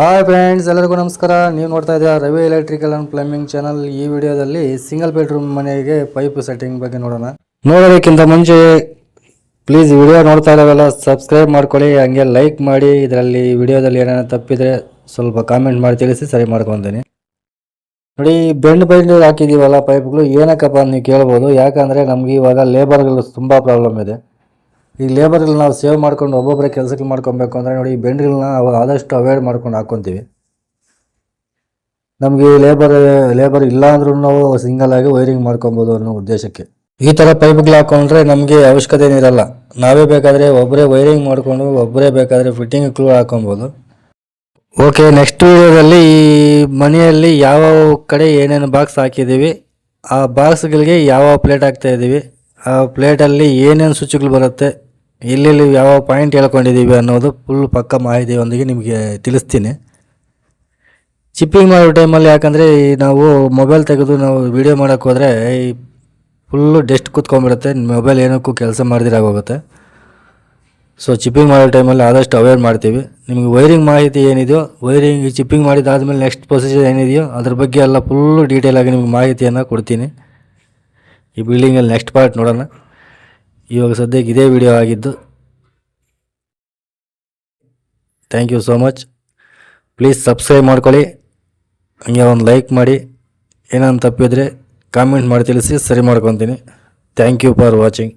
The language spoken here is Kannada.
ಹಾಯ್ ಫ್ರೆಂಡ್ಸ್ ಎಲ್ಲರಿಗೂ ನಮಸ್ಕಾರ. ನೀವು ನೋಡ್ತಾ ಇದ್ದೀರಾ Ravi electrical and plumbing channel ಈ ವಿಡಿಯೋದಲ್ಲಿ ಸಿಂಗಲ್ ಬೆಡ್ರೂಮ್ ಮನೆಗೆ ಪೈಪ್ ಸೆಟ್ಟಿಂಗ್ ಬಗ್ಗೆ ನೋಡೋಣ. ನೋಡೋದಕ್ಕಿಂತ ಮುಂಚೆ ಪ್ಲೀಸ್ ವಿಡಿಯೋ ನೋಡ್ತಾ ಇರೋವೆಲ್ಲ ಸಬ್ಸ್ಕ್ರೈಬ್ ಮಾಡ್ಕೊಳ್ಳಿ, ಹಂಗೆ ಲೈಕ್ ಮಾಡಿ. ಇದರಲ್ಲಿ ವಿಡಿಯೋದಲ್ಲಿ ಏನೇನು ತಪ್ಪಿದರೆ ಸ್ವಲ್ಪ ಕಾಮೆಂಟ್ ಮಾಡಿ, ತಿಳಿಸಿ ಸರಿ ಮಾಡ್ಕೊತೀನಿ. ನೋಡಿ ಬೆಂಡ್ ಬೆಂಡ್ ಹಾಕಿದ್ದೀವಲ್ಲ ಪೈಪ್ಗಳು ಏನಕ್ಕಪ್ಪ ನೀವು ಕೇಳ್ಬೋದು. ಯಾಕಂದರೆ ನಮಗೆ ಇವಾಗ ಲೇಬರ್ಗಳು ತುಂಬ ಪ್ರಾಬ್ಲಮ್ ಇದೆ. ಈ ಲೇಬರ್ಗಳು ನಾವು ಸೇವ್ ಮಾಡ್ಕೊಂಡು ಒಬ್ಬೊಬ್ಬರೇ ಕೆಲಸಕ್ಕೆ ಮಾಡ್ಕೊಬೇಕು ಅಂದರೆ ನೋಡಿ ಈ ಬೆಂಡ್ಗಳನ್ನ ಆದಷ್ಟು ಅವಾಯ್ಡ್ ಮಾಡ್ಕೊಂಡು ಹಾಕ್ಕೊತೀವಿ ನಮಗೆ ಲೇಬರ್ ಲೇಬರ್ ಇಲ್ಲ ಅಂದ್ರೂ ನಾವು ಸಿಂಗಲ್ ಆಗಿ ವೈರಿಂಗ್ ಮಾಡ್ಕೊಬೋದು ಅನ್ನೋ ಉದ್ದೇಶಕ್ಕೆ. ಈ ಥರ ಪೈಪ್ಗಳು ಹಾಕೊಂಡ್ರೆ ನಮಗೆ ಅವಶ್ಯಕತೆ ಏನಿರಲ್ಲ. ನಾವೇ ಬೇಕಾದರೆ ಒಬ್ಬರೇ ವೈರಿಂಗ್ ಮಾಡಿಕೊಂಡು ಒಬ್ಬರೇ ಬೇಕಾದರೆ ಫಿಟ್ಟಿಂಗ್ ಹಾಕೊಬೋದು. ಓಕೆ ನೆಕ್ಸ್ಟ್ ವಿಡಿಯೋದಲ್ಲಿ ಈ ಮನೆಯಲ್ಲಿ ಯಾವ ಕಡೆ ಏನೇನು ಬಾಕ್ಸ್ ಹಾಕಿದ್ದೀವಿ, ಆ ಬಾಕ್ಸ್ಗಳಿಗೆ ಯಾವ ಪ್ಲೇಟ್ ಹಾಕ್ತಾ ಇದ್ದೀವಿ, ಆ ಪ್ಲೇಟಲ್ಲಿ ಏನೇನು ಸ್ವಿಚ್ಗಳು ಬರುತ್ತೆ ಎಲ್ಲೆಲ್ಲಿ ಯಾವ ಪಾಯಿಂಟ್ ಹೇಳ್ಕೊಂಡಿದ್ದೀವಿ ಅನ್ನೋದು ಫುಲ್ ಪಕ್ಕ ಮಾಹಿತಿಯೊಂದಿಗೆ ನಿಮಗೆ ತಿಳಿಸ್ತೀನಿ. ಚಿಪ್ಪಿಂಗ್ ಮಾಡೋ ಟೈಮಲ್ಲಿ ಯಾಕಂದರೆ ನಾವು ಮೊಬೈಲ್ ತೆಗೆದು ನಾವು ವಿಡಿಯೋ ಮಾಡೋಕ್ಕೆ ಹೋದರೆ ಫುಲ್ಲು ಡೆಸ್ಟ್ ಕೂತ್ಕೊಂಡ್ಬಿಡುತ್ತೆ ಮೊಬೈಲ್ ಏನಕ್ಕೂ ಕೆಲಸ ಮಾಡಿದಿರಾಗೋಗುತ್ತೆ ಸೊ ಚಿಪ್ಪಿಂಗ್ ಮಾಡೋ ಟೈಮಲ್ಲಿ ಆದಷ್ಟು ಅವೇರ್ ಮಾಡ್ತೀವಿ. ನಿಮಗೆ ವೈರಿಂಗ್ ಮಾಹಿತಿ ಏನಿದೆಯೋ ವೈರಿಂಗ್ ಚಿಪ್ಪಿಂಗ್ ಮಾಡಿದಾದಮೇಲೆ ನೆಕ್ಸ್ಟ್ ಪ್ರೊಸೀಜರ್ ಏನಿದೆಯೋ, ಅದ್ರ ಬಗ್ಗೆ ಎಲ್ಲ ಫುಲ್ಲು ಡೀಟೇಲಾಗಿ ನಿಮಗೆ ಮಾಹಿತಿಯನ್ನು ಕೊಡ್ತೀನಿ. ಈ ಬಿಲ್ಡಿಂಗಲ್ಲಿ ನೆಕ್ಸ್ಟ್ ಪಾರ್ಟ್ ನೋಡೋಣ. ಇವಾಗ ಸದ್ಯಕ್ಕೆ ಇದೇ ವಿಡಿಯೋ ಆಗಿದ್ದು. Thank you so much please subscribe ಮಾಡ್ಕೊಳ್ಳಿ. ಹಂಗೆ ಒಂದು ಲೈಕ್ ಮಾಡಿ. ಏನಾದ್ರು ತಪ್ಪಿದ್ರೆ ಕಾಮೆಂಟ್ ಮಾಡಿ ತಿಳಿಸಿ ಸರಿ ಮಾಡ್ಕೊತೀನಿ. Thank you for watching